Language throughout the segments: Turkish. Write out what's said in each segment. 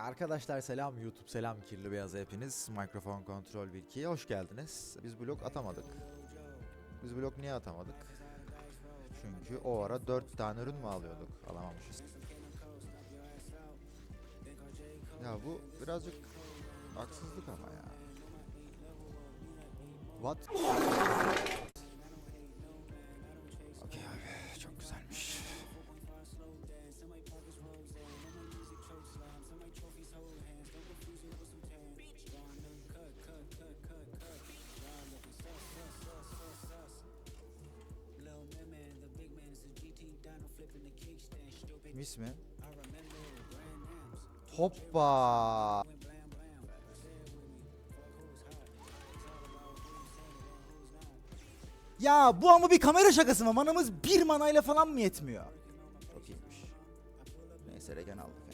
Arkadaşlar selam YouTube selam kirli beyaz hepiniz mikrofon kontrol 1-2'ye hoş geldiniz. Biz blok atamadık. Biz blok niye atamadık? Çünkü o ara 4 tane ürün mü alıyorduk? Alamamışız. Ya bu birazcık haksızlık ama ya. What? Mis mi? Hoppa. Ya bu ama bir kamera şakası mı? Manamız bir manayla falan mı yetmiyor? Çok iyiymiş. Neyse regen aldık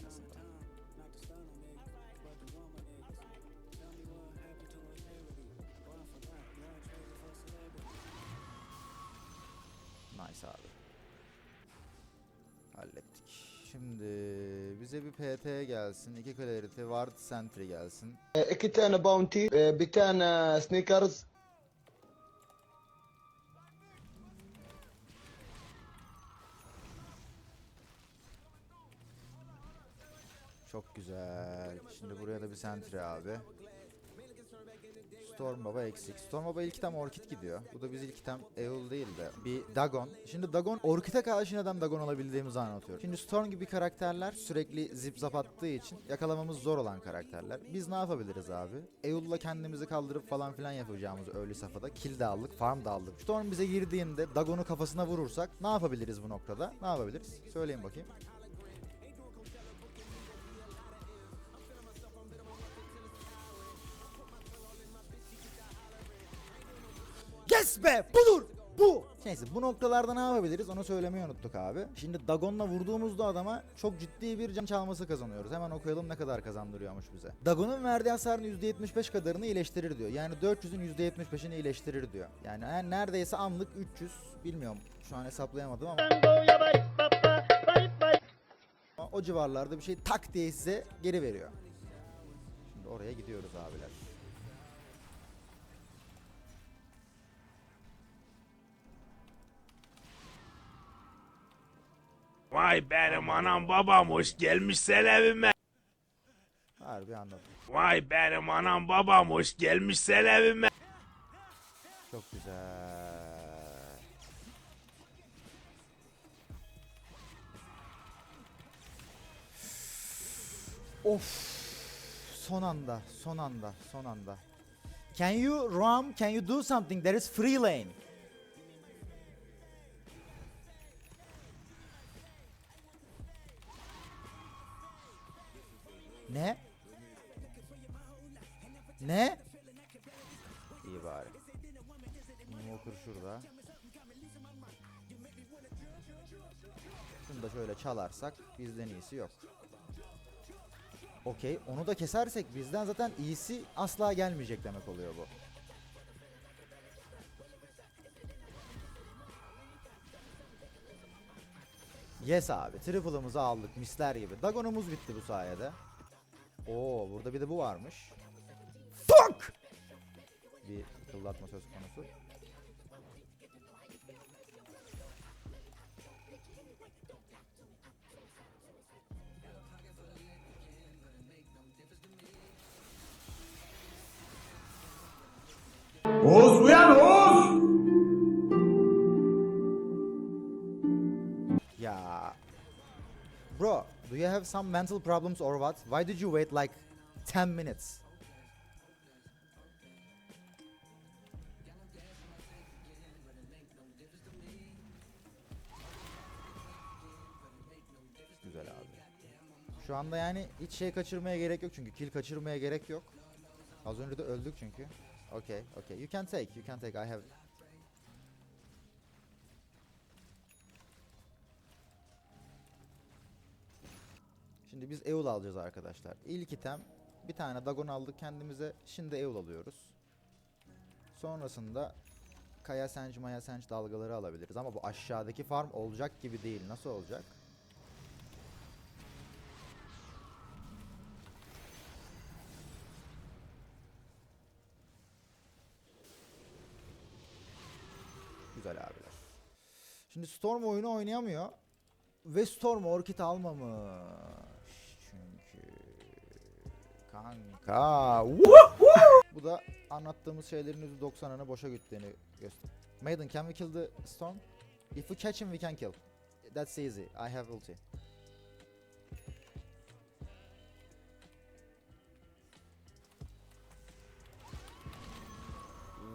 Bize bir PT gelsin, iki Clarity, Ward Sentry gelsin. E, iki tane Bounty, e, bir tane Sneakers. Çok güzel. Şimdi buraya da bir Sentry abi. Storm Baba eksik. Storm Baba ilk item Orchid gidiyor. Bu da biz ilk item Eul değil de bir Dagon. Şimdi Dagon Orchid'e karşı neden Dagon alabildiğimizi anlatıyorum. Şimdi Storm gibi karakterler sürekli zip zap attığı için yakalamamız zor olan karakterler. Biz ne yapabiliriz abi? Eul'la kendimizi kaldırıp falan filan yapacağımız early safhada kill de aldık, farm da aldık. Storm bize girdiğinde Dagon'u kafasına vurursak ne yapabiliriz bu noktada? Ne yapabiliriz? Söyleyin bakayım. Be budur bu. Neyse bu noktalarda ne yapabiliriz onu söylemeyi unuttuk abi. Şimdi Dagon'la vurduğumuzda adama çok ciddi bir can çalması kazanıyoruz. Hemen okuyalım ne kadar kazandırıyormuş bize. Dagon'un verdiği hasarın %75 kadarını iyileştirir diyor. Yani 400'ün %75'ini iyileştirir diyor. Yani yani neredeyse anlık 300 bilmiyorum şu an hesaplayamadım ama. Ama o civarlarda bir şey tak diye size geri veriyor. Şimdi oraya gidiyoruz abiler. Vay benim anam babam hoş gelmişsen evime. Harbi anladım. Vay benim anam babam hoş gelmişsen evime. Çok güzel. Of. Son anda, son anda, son anda. Can you Rom can you do something there is free lane. Ne? Ne? İyi bari. Walker şurada. Şunu da şöyle çalarsak bizden iyisi yok. Okey onu da kesersek bizden zaten iyisi asla gelmeyecek demek oluyor bu. Yes abi triple'ımızı aldık misler gibi. Dagon'umuz bitti bu sayede. Oo burada bir de bu varmış. Fuck! Bir fırlatma söz konusu. Have some mental problems or what? Why did you wait like 10 minutes? Güzel abi. Şu anda yani hiç şey kaçırmaya gerek yok çünkü kill kaçırmaya gerek yok. Az önce de öldük çünkü. Okay, okay. You can take, you can take. I have Şimdi biz Eul alacağız arkadaşlar. İlk item bir tane Dagon aldık kendimize. Şimdi Eul alıyoruz. Sonrasında Kaya Senç, Maya Senç dalgaları alabiliriz. Ama bu aşağıdaki farm olacak gibi değil. Nasıl olacak? Güzel abiler. Şimdi Storm oyunu oynayamıyor. Ve Storm Orchid almamış. Kanka. Bu da anlattığımız şeylerin %90'ını boşa gittiğini gösteriyor. Maiden, can we kill the Storm? If we catch him, we can kill. That's easy. I have ulti.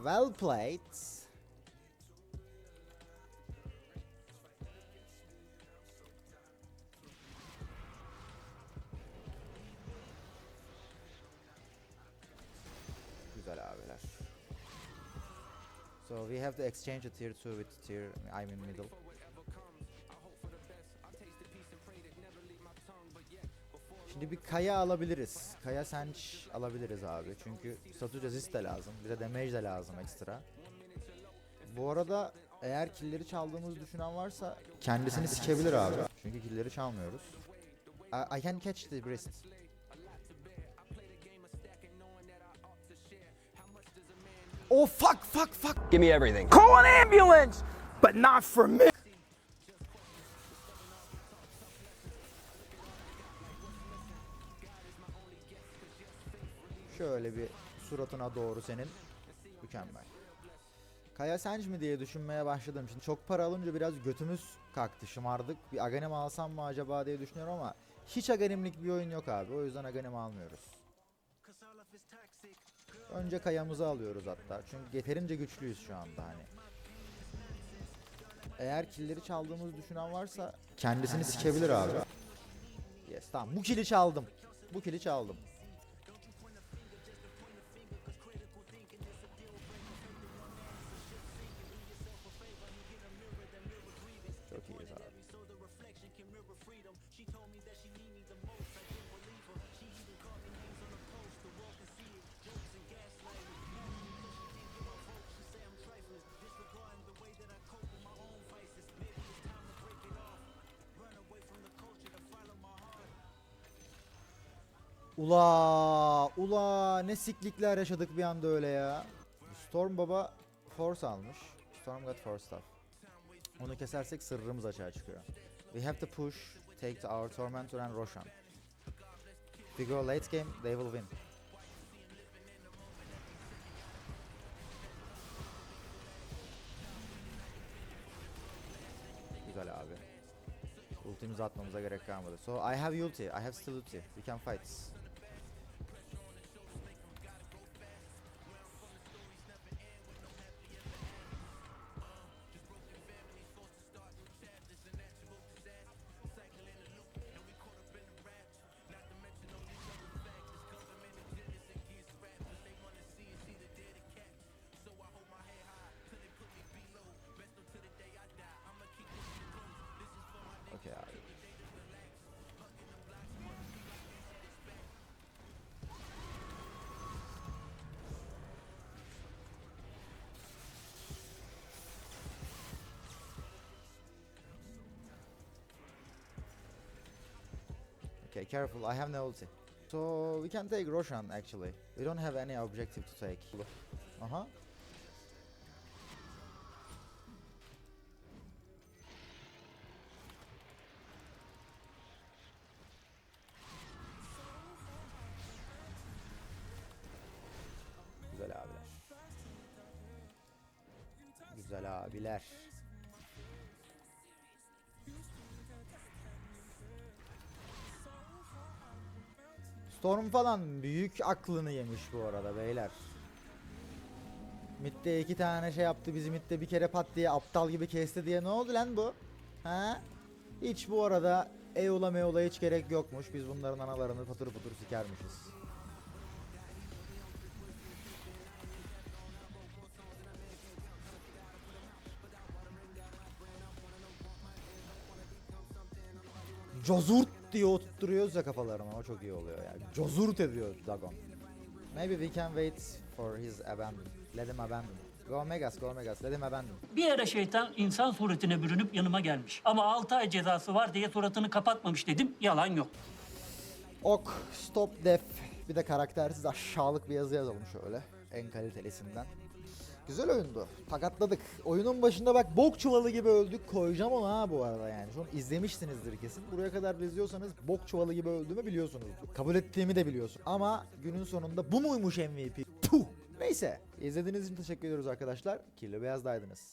Well played. We have to exchange a tier 2 with tier I'm in middle. Şimdi bir kaya alabiliriz. Kaya senç alabiliriz abi. Çünkü statü resist de lazım. Bize damage de lazım ekstra. Bu arada eğer killleri çaldığımızı düşünen varsa kendisini sikebilir abi. Çünkü killleri çalmıyoruz. I, I can catch the breast. Oh fuck fuck fuck. Give me everything. Call an ambulance, but not for me. Şöyle bir suratına doğru senin. Mükemmel. Kaya Senç mi diye düşünmeye başladım. Şimdi çok para alınca biraz götümüz kalktı, şımardık. Bir Aghanim alsam mı acaba diye düşünüyorum ama hiç Aghanim'lik bir oyun yok abi. O yüzden Aghanim almıyoruz. Önce Kaya'mızı alıyoruz hatta. Çünkü yeterince güçlüyüz şu anda hani. Eğer killleri çaldığımızı düşünen varsa kendisini sikebilir abi. Yes tamam bu kili çaldım. Bu kili çaldım. Ula ula ne siklikler yaşadık bir anda öyle ya. Storm Baba Force almış. Storm got Force stuff. Onu kesersek sırrımız açığa çıkıyor. We have to push, take our Tormentor and Roshan. If we go late game, they will win. Güzel abi. Ultimizi atmamıza gerek kalmadı. So I have ulti, I have still ulti. We can fight. Okay, careful. I have no ulti. So we can take Roshan actually. We don't have any objective to take. Uh huh. Güzel abiler. Güzel abiler. Storm falan büyük aklını yemiş bu arada beyler. Mid'de iki tane şey yaptı bizi mid'de bir kere pat diye aptal gibi kesti diye ne oldu lan bu? Ha? Hiç bu arada Eola meola hiç gerek yokmuş. Biz bunların analarını patır patır sikermişiz. Cozurt diye oturtuyoruz ya kafalarına o çok iyi oluyor yani. Cozurt ediyor Dagon. Maybe we can wait for his abandon. Let him abandon. Go Megas, go Megas. Let him abandon. Bir ara şeytan insan suretine bürünüp yanıma gelmiş. Ama 6 ay cezası var diye suratını kapatmamış dedim. Yalan yok. Ok, stop def. Bir de karaktersiz aşağılık bir yazı yazalım şöyle. En kalitelisinden. Güzel oyundu. Takatladık. Oyunun başında bak bok çuvalı gibi öldük. Koyacağım onu ha bu arada yani. Şu an izlemişsinizdir kesin. Buraya kadar da izliyorsanız bok çuvalı gibi öldüğümü biliyorsunuzdur. Kabul ettiğimi de biliyorsun. Ama günün sonunda bu muymuş MVP? Puh. Neyse. İzlediğiniz için teşekkür ediyoruz arkadaşlar. Kirli Beyaz'daydınız.